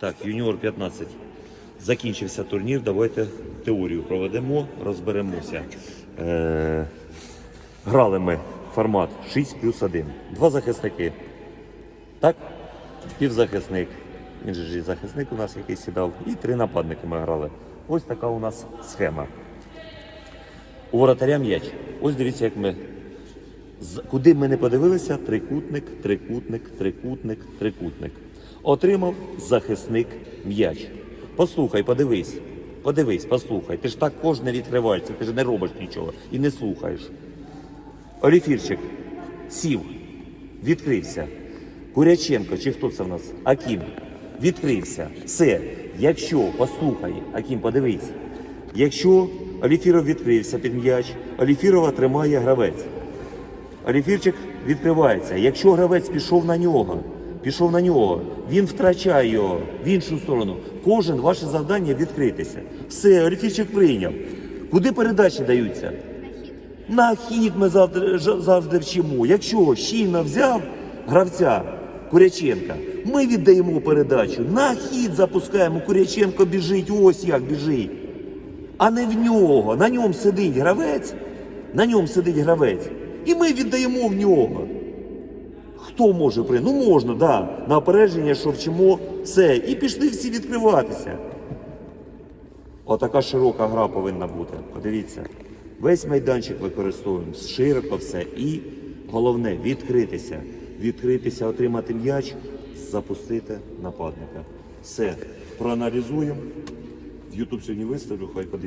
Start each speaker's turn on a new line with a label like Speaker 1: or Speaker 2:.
Speaker 1: Так, юніор 15. Закінчився турнір. Давайте теорію проведемо, розберемося. Е, грали ми формат 6 плюс 1. Два захисники. Так? Півзахисник. Він же ж захисник у нас який сідав. І три нападники ми грали. Ось така у нас схема. У воротаря м'яч. Ось дивіться, як ми. Куди ми не подивилися, трикутник, трикутник, трикутник, трикутник. Отримав захисник м'яч. Послухай, подивись. Подивись, послухай. Ти ж так кожне відкривається, ти ж не робиш нічого і не слухаєш. Оліфірчик сів, відкрився. Куряченко, чи хто це в нас? Акім. Відкрився. Все. Якщо, послухай, Акім, подивись. Якщо Оліфіров відкрився під м'яч, Оліфірова тримає гравець. Оліфірчик відкривається. Якщо гравець пішов на нього, пішов на нього, він втрачає його в іншу сторону. Кожен ваше завдання відкритися. Все, Оліфірчик прийняв. Куди передачі даються? На хід ми завжди, завжди вчимо. Якщо щільно взяв гравця Куряченка, ми віддаємо передачу. На хід запускаємо. Куряченко біжить, ось як біжить. А не в нього. На ньому сидить гравець, на ньому сидить гравець. І ми віддаємо в нього. Хто може при? Ну можна, да. На опередження, що вчимо все. І пішли всі відкриватися. Отака широка гра повинна бути. Подивіться. Весь майданчик використовуємо широко все. І головне відкритися. Відкритися, отримати м'яч, запустити нападника. Все. Проаналізуємо. В YouTube сьогодні виставлю, хай подивіться.